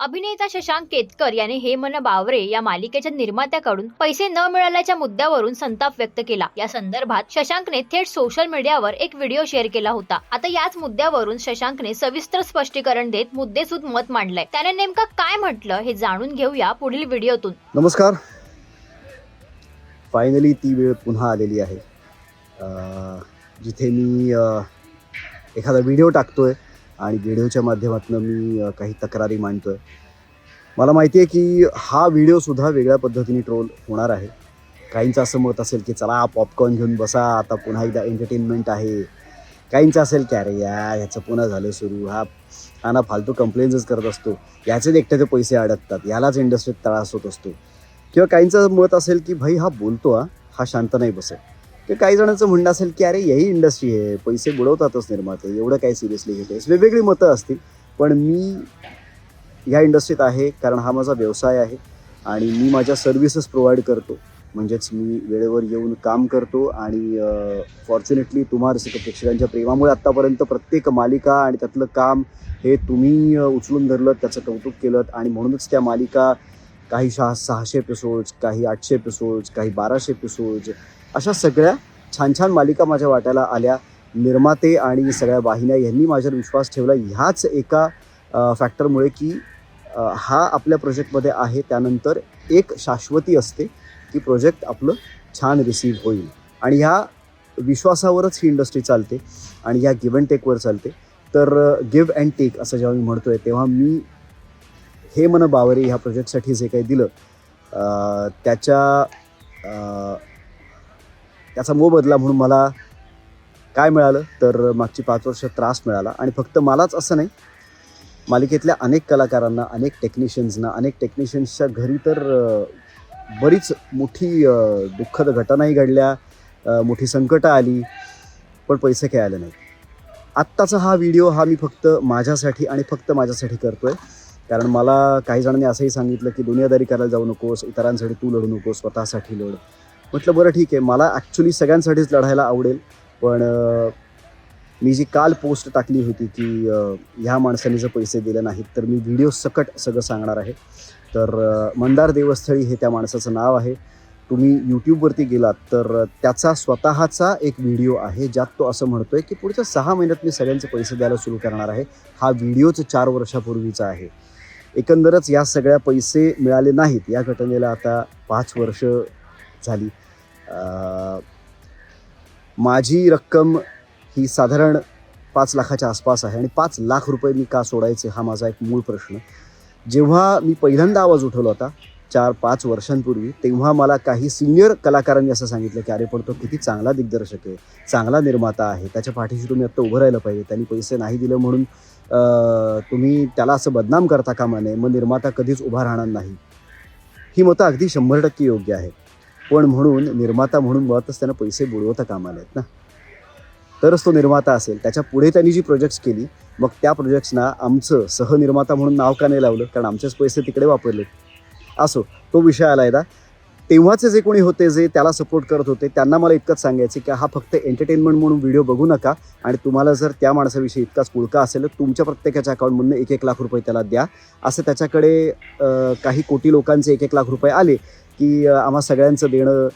अभिनेता शशांक केतकर याने हे मन बावरे या मालिकेच्या निर्मात्याकडून पैसे न मिळाल्याच्या मुद्द्यावरून संताप व्यक्त केला. या संदर्भात शशांकने थेट सोशल मीडियावर एक व्हिडिओ शेअर केला होता. आता याच मुद्द्यावरून शशांकने सविस्तर स्पष्टीकरण देत मुद्देसूद मत मांडलंय. त्याने नेमकं काय म्हटलं हे जाणून घेऊया पुढील व्हिडिओतून. नमस्कार. फायनली ती वेळ पुन्हा आलेली आहे. जिथे मी एखादा व्हिडिओ टाकतोय आणि व्हिडिओच्या माध्यमातून मी काही तक्रारी मांडतोय. मला माहिती आहे की हा व्हिडिओसुद्धा वेगळ्या पद्धतीने ट्रोल होणार आहे. काहींचं असं मत असेल की चला पॉपकॉर्न घेऊन बसा आता पुन्हा एकदा एंटरटेनमेंट आहे. काहींचं असेल की अरे या ह्याचं पुन्हा झालं सुरू. हा हा ना फालतू कंप्लेन्सच करत असतो. याचेच एकट्याचे पैसे अडकतात. यालाच इंडस्ट्रीत त्रास होत असतो. किंवा काहींचं मत असेल की भाई हा बोलतो हा. शांत नाही बसेल किंवा काही जणांचं म्हणणं असेल की अरे यही इंडस्ट्री आहे. पैसे बुडवतातच निर्माते. एवढं काय सिरियसली घेतेस वेगवेगळी मतं असतील. पण मी ह्या इंडस्ट्रीत आहे कारण हा माझा व्यवसाय आहे आणि मी माझ्या सर्व्हिसेस प्रोव्हाइड करतो. म्हणजेच मी वेळेवर येऊन काम करतो आणि फॉर्च्युनेटली तुम्हा रसिक प्रेक्षकांच्या प्रेमामुळे आत्तापर्यंत प्रत्येक मालिका आणि त्यातलं काम हे तुम्ही उचलून धरलं त्याचं कौतुक केलं आणि म्हणूनच त्या मालिका काही शहा सहाशे एपिसोड्स काही आठशे एपिसोड्स काही बाराशे एपिसोड्स अशा सगळ्या छान छान मालिका माझ्या वाट्याला आल्या. निर्माते आणि सगळ्या वाहिन्या यांनी माझ्यावर विश्वास ठेवला. ह्याच एका फॅक्टरमुळे की हा आपल्या प्रोजेक्टमध्ये आहे. त्यानंतर एक शाश्वती असते की प्रोजेक्ट आपलं छान रिसीव्ह होईल. आणि ह्या विश्वासावरच ही इंडस्ट्री चालते आणि ह्या गिव्ह अँड टेकवर चालते. तर गिव्ह अँड टेक असं जेव्हा मी म्हणतोय तेव्हा मी हे मन बावरे ह्या प्रोजेक्टसाठी जे काही दिलं त्याच्या त्याचा मोबदला म्हणून मला काय मिळालं तर मागची पाच वर्ष त्रास मिळाला. आणि फक्त मलाच असं नाही मालिकेतल्या अनेक कलाकारांना अनेक टेक्निशियन्सना अनेक टेक्निशियन्सच्या घरी तर बरीच मोठी दुःखद घटनाही घडल्या. मोठी संकटं आली पण पैसे काही आले नाहीत आत्ताचा हा व्हिडिओ हा मी फक्त माझ्यासाठी आणि फक्त माझ्यासाठी करतो आहे कारण मला काही जणांनी असंही सांगितलं की दुनियादारी करायला जाऊ नकोस इतरांसाठी तू लढू नकोस स्वतःसाठी लढ. म्हटलं बरं ठीक आहे मला ॲक्च्युली सगळ्यांसाठीच लढायला आवडेल पण मी जी काल पोस्ट टाकली होती की ह्या माणसाने जर पैसे दिले नाहीत तर मी व्हिडिओ सकट सगळं सांगणार आहे. तर मंदार देवस्थळी हे त्या माणसाचं नाव आहे. तुम्ही यूट्यूबवरती गेलात तर त्याचा स्वतःचा एक व्हिडिओ आहे ज्यात तो असं म्हणतो आहे की पुढच्या सहा महिन्यात मी सगळ्यांचे पैसे द्यायला सुरू करणार आहे. हा व्हिडिओच चार वर्षापूर्वीचा आहे. एकंदरच या सगळ्या पैसे मिळाले नाहीत. या घटनेला आता पाच वर्ष झाली. माझी रक्कम ही साधारण पाच लाखाच्या आसपास आहे आणि पाच लाख रुपये मी का सोडायचे हा माझा एक मूळ प्रश्न. जेव्हा मी पहिल्यांदा आवाज उठवला होता चार पाच वर्षांपूर्वी तेव्हा मला काही सिनियर कलाकारांनी असं सांगितलं की अरे पण तो किती चांगला दिग्दर्शक आहे चांगला निर्माता आहे त्याच्या पाठीशी तुम्ही आत्ता उभं राहिलं पाहिजे त्यांनी पैसे नाही दिले म्हणून तुम्ही त्याला असं बदनाम करता कामा नये मग निर्माता कधीच उभा राहणार नाही. ही मतं अगदी शंभर टक्के योग्य आहेत. पण म्हणून निर्माता म्हणून मुळातच त्यांना पैसे बुडवता कामाला आहेत ना. तरच तो निर्माता असेल. त्याच्या पुढे त्यांनी जी प्रोजेक्ट्स केली मग त्या प्रोजेक्ट्सना आमचं सहनिर्माता म्हणून नाव का नाही लावलं? कारण आमचेच पैसे तिकडे वापरले. असो तो विषय आला एकदा तेव्हाचे जे कोणी होते जे त्याला सपोर्ट करत होते त्यांना मला इतकंच सांगायचं की हा फक्त एंटरटेनमेंट म्हणून व्हिडिओ बघू नका आणि तुम्हाला जर त्या माणसाविषयी इतकाच पुळका असेल तर तुमच्या प्रत्येकाच्या अकाउंटमधून एक एक लाख रुपये त्याला द्या. असं त्याच्याकडे काही कोटी लोकांचे एक एक लाख रुपये आले की आम्हा सगळ्यांचं देणं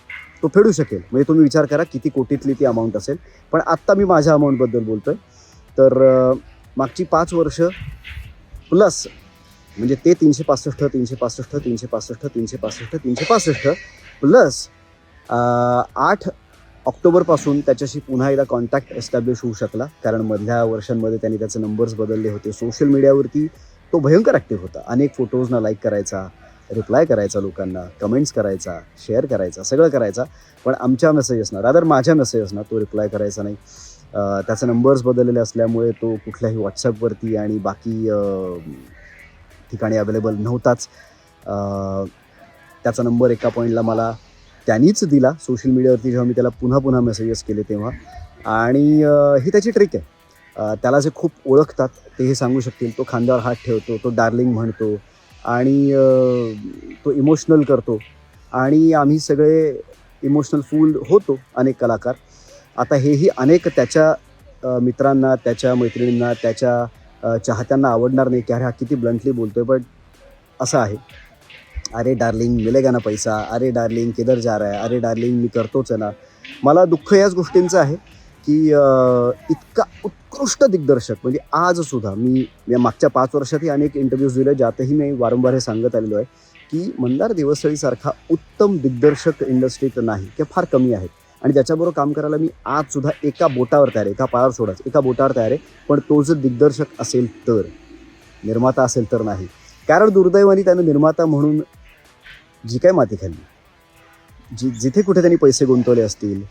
तो फेडू शकेल. म्हणजे तुम्ही विचार करा किती कोटीतली ती अमाऊंट असेल. पण आत्ता मी माझ्या अमाऊंटबद्दल बोलतो आहे तर मागची पाच वर्ष प्लस म्हणजे ते तीनशे पासष्ट तीनशे पासष्ट तीनशे पासष्ट तीनशे पासष्ट तीनशे पासष्ट प्लस आठ ऑक्टोबरपासून त्याच्याशी पुन्हा एकदा कॉन्टॅक्ट एस्टॅब्लिश होऊ शकला. कारण मधल्या वर्षांमध्ये त्यांनी त्याचे नंबर्स बदलले होते. सोशल मीडियावरती तो भयंकर ॲक्टिव्ह होता. अनेक फोटोजना लाईक करायचा. रिप्लाय करायचा लोकांना कमेंट्स करायचा शेअर करायचा सगळं करायचा. पण आमच्या मेसेजेसना रादर माझ्या मेसेजेसना तो रिप्लाय करायचा नाही. त्याचे नंबर्स बदललेले असल्यामुळे तो कुठल्याही व्हॉट्सअपवरती आणि बाकी ठिकाणी अवेलेबल नव्हताच. त्याचा नंबर एका पॉईंटला मला त्यांनीच दिला सोशल मीडियावरती जेव्हा मी त्याला पुन्हा पुन्हा मेसेजेस केले तेव्हा. आणि ही त्याची ट्रिक आहे. त्याला जे खूप ओळखतात ते हे सांगू शकतील. तो खांद्यावर हात ठेवतो तो डार्लिंग म्हणतो. आणि तो इमोशनल करतो. आणि आम्ही सगळे इमोशनल फूल होतो अनेक कलाकार. आता हेही अनेक त्याच्या मित्रांना त्याच्या मैत्रिणींना त्याच्या चाहत्यांना आवडणार नाही की अरे हा किती ब्लंटली आहे बट असं आहे. अरे डार्लिंग मिलेगा ना पैसा. अरे डार्लिंग किधर जा रहा है? अरे डार्लिंग मी करतोच आहे ना. मला दुःख याच गोष्टींचं आहे. की इतका उत्कृष्ट दिग्दर्शक म्हणजे आजसुद्धा मी या मागच्या पाच वर्षातही अनेक इंटरव्ह्यूज दिले ज्यातही मी वारंवार हे सांगत आलेलो आहे की मंदार देवस्थळीसारखा उत्तम दिग्दर्शक इंडस्ट्रीत नाही ते फार कमी आहेत आणि ज्याच्याबरोबर काम करायला मी आजसुद्धा एका बोटावर तयार आहे एका पायावर सोडाच एका बोटावर तयार आहे पण तो जर दिग्दर्शक असेल तर निर्माता असेल तर नाही. कारण दुर्दैवाने त्यानं निर्माता म्हणून जी काय माती खाल्ली जी जिथे कुठे त्यांनी पैसे गुंतवले असतील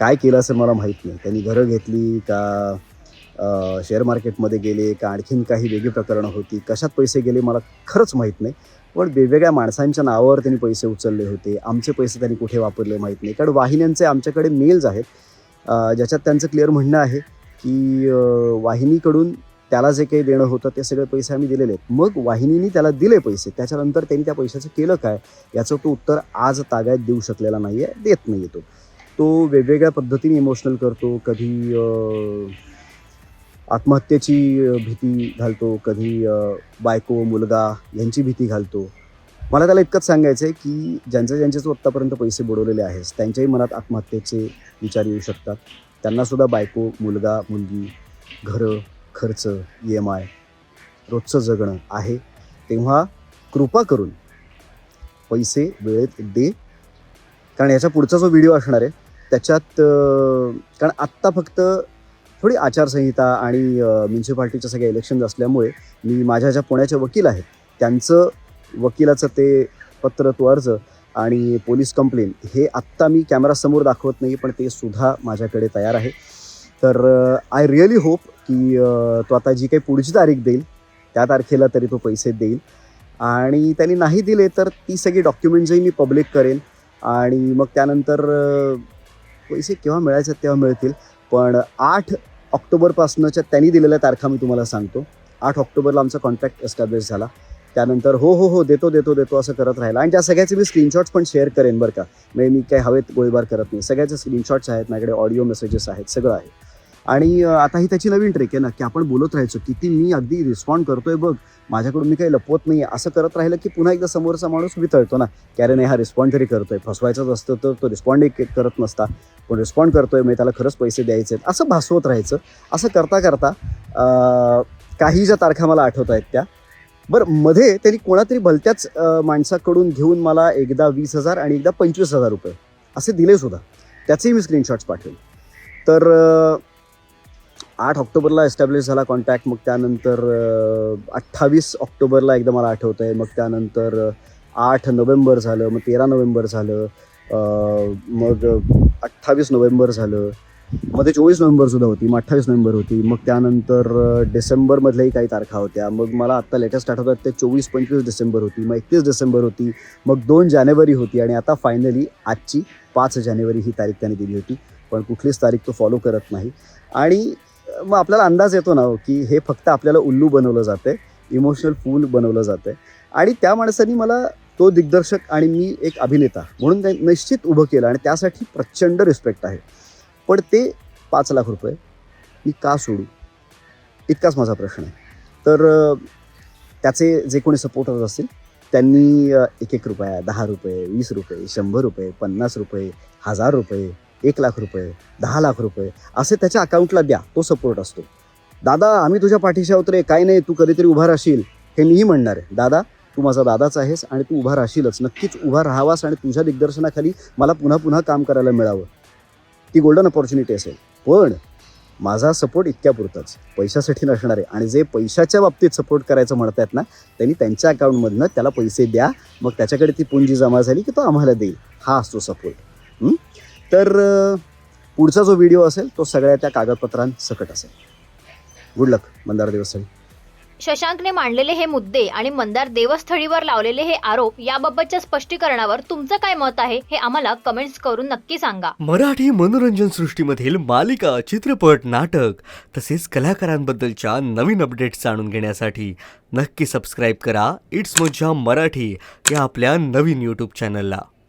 काय केलं असं मला माहीत नाही. त्यांनी घरं घेतली का शेअर मार्केटमध्ये गेले का आणखीन काही वेगळी प्रकरणं होती कशात पैसे गेले मला खरंच माहीत नाही. पण वेगवेगळ्या माणसांच्या नावावर त्यांनी पैसे उचलले होते. आमचे पैसे त्यांनी कुठे वापरले माहीत नाही. कारण वाहिन्यांचे आमच्याकडे मेल्स आहेत. ज्याच्यात त्यांचं क्लिअर म्हणणं आहे की वाहिनीकडून त्याला जे काही देणं होतं ते सगळे पैसे आम्ही दिलेले आहेत. मग वाहिनीने त्याला दिले पैसे. त्याच्यानंतर त्यांनी त्या पैशाचं केलं काय? याचं तो उत्तर आज तागायत देऊ शकलेला नाही आहे देत नाही तो. तो वेगवेगळ्या पद्धतीने इमोशनल करतो. कधी आत्महत्येची भीती घालतो. कधी बायको मुलगा यांची भीती घालतो. मला त्याला इतकंच सांगायचं आहे की ज्यांचे ज्यांचे जो आत्तापर्यंत पैसे बुडवलेले आहेस त्यांच्याही मनात आत्महत्येचे विचार येऊ शकतात. त्यांनासुद्धा बायको मुलगा मुलगी घरं खर्च ई एम आय रोजचं जगणं आहे. तेव्हा कृपा करून पैसे वेळेत दे. कारण याच्या पुढचा जो व्हिडिओ असणार आहे त्याच्यात कारण आत्ता फक्त थोडी आचारसंहिता आणि म्युन्सिपाल्टीच्या सगळ्या इलेक्शन्स असल्यामुळे मी माझ्या ज्या पुण्याचे वकील आहेत त्यांचं वकिलाचं ते पत्र तो अर्ज आणि पोलीस कंप्लेन हे आत्ता मी कॅमेरासमोर दाखवत नाही पण ते सुद्धा माझ्याकडे तयार आहे. तर आय रिअली होप की तो आता जी काही पुढची तारीख देईल त्या तारखेला तरी तो पैसे देईल. आणि त्यांनी नाही दिले तर ती सगळी डॉक्युमेंट्सही मी पब्लिक करेन आणि मग त्यानंतर पैसे केव्हा मिळायचे तेव्हा मिळतील. पण आठ ऑक्टोबरपासनंच्या त्यांनी दिलेल्या तारखा मी तुम्हाला सांगतो. आठ ऑक्टोबरला आमचा कॉन्ट्रॅक्ट एस्टॅब्लिश झाला. त्यानंतर हो हो हो देतो देतो देतो असं करत राहिला. आणि त्या सगळ्याचे मी स्क्रीनशॉट्स पण शेअर करेन बरं का. म्हणजे मी काही हवेत गोळीबार करत नाही. सगळ्याचे स्क्रीनशॉट्स आहेत माझ्याकडे ऑडिओ मेसेजेस आहेत सगळं आहे. आणि आता ही त्याची नवीन ट्रेक आहे ना की आपण बोलत राहायचो किती मी अगदी रिस्पॉन्ड करतोय बघ माझ्याकडून मी काही लपवत नाही असं करत राहिलं की पुन्हा एकदा समोरचा माणूस वितळतो ना की अरे नाही हा रिस्पॉन्ड तरी करतोय. फसवायचाच असतं तर तो रिस्पॉन्ड करत नसता. पण रिस्पॉन्ड करतोय म्हणजे त्याला खरंच पैसे द्यायचे आहेत. असं भासवत राहायचं. असं करता करता काही ज्या तारखा मला आठवत आहेत त्या. बरं मध्ये त्यांनी कोणातरी भलत्याच माणसाकडून घेऊन मला एकदा वीस हजार आणि एकदा पंचवीस हजार रुपये असे दिले सुद्धा. त्याचेही मी स्क्रीनशॉट्स पाठवेल तर आठ ऑक्टोबरला एस्टॅब्लिश झाला कॉन्टॅक्ट मग त्यानंतर अठ्ठावीस ऑक्टोबरला एकदा मला आठवतं आहे मग त्यानंतर आठ नोव्हेंबर झालं मग तेरा नोव्हेंबर झालं मग अठ्ठावीस नोव्हेंबर झालं. मध्ये चोवीस नोव्हेंबरसुद्धा होती मग अठ्ठावीस नोव्हेंबर होती. मग त्यानंतर डिसेंबरमधल्याही काही तारखा होत्या. मग मला आत्ता लेटेस्ट आठवतात ते चोवीस पंचवीस डिसेंबर होती मग एकतीस डिसेंबर होती मग दोन जानेवारी होती आणि आता फायनली आजची पाच जानेवारी ही तारीख त्याने दिली होती. पण कुठलीच तारीख तो फॉलो करत नाही. आणि मग आपल्याला अंदाज येतो ना हो, की हे फक्त आपल्याला उल्लू बनवलं जातं इमोशनल फूल बनवलं जातं आणि त्या माणसाने मला तो दिग्दर्शक आणि मी एक अभिनेता म्हणून निश्चित उभं केलं आणि त्यासाठी प्रचंड रिस्पेक्ट आहे. पण ते पाच लाख रुपये मी का सोडू? इतकाच माझा प्रश्न आहे. तर त्याचे जे कोणी सपोर्टर्स असतील त्यांनी एक एक रुपया दहा रुपये वीस रुपये शंभर रुपये पन्नास रुपये हजार रुपये एक लाख रुपये दहा लाख रुपये असे त्याच्या अकाउंटला द्या तो सपोर्ट असतो. दादा आम्ही तुझ्या पाठीशी आहोत रे काय नाही तू कधीतरी उभा राहशील. हे मीही म्हणणार आहे. दादा तू माझा दादाच आहेस आणि तू उभा राहशीलच. नक्कीच उभा राहावास आणि तुझ्या दिग्दर्शनाखाली मला पुन्हा पुन्हा काम करायला मिळावं. ती गोल्डन अपॉर्च्युनिटी असेल. पण माझा सपोर्ट इतक्यापुरताच पैशासाठी नसणार आहे. आणि जे पैशाच्या बाबतीत सपोर्ट करायचं म्हणतायत ना त्यांनी त्यांच्या अकाउंटमधनं त्याला पैसे द्या. मग त्याच्याकडे ती पुंजी जमा झाली की तो आम्हाला देईल. हा असतो सपोर्ट तर पुढचा जो व्हिडिओ असेल तो सगळ्या त्या कागदपत्रांसकट असेल. गुड लक मंदार देवस्थळी. शशांकने मांडलेले हे मुद्दे आणि मंदार देवस्थळीवर लावलेले हे आरोप याबाबतच्या स्पष्टीकरणावर तुमचं काय मत आहे हे आम्हाला कमेंट्स करून नक्की सांगा. मराठी मनोरंजन सृष्टीमधील मालिका चित्रपट नाटक तसेच कलाकारांबद्दलच्या नवीन अपडेट्स जाणून घेण्यासाठी नक्की सबस्क्राईब करा. इट्स मज्जा मराठी या आपल्या नवीन यूट्यूब चॅनलला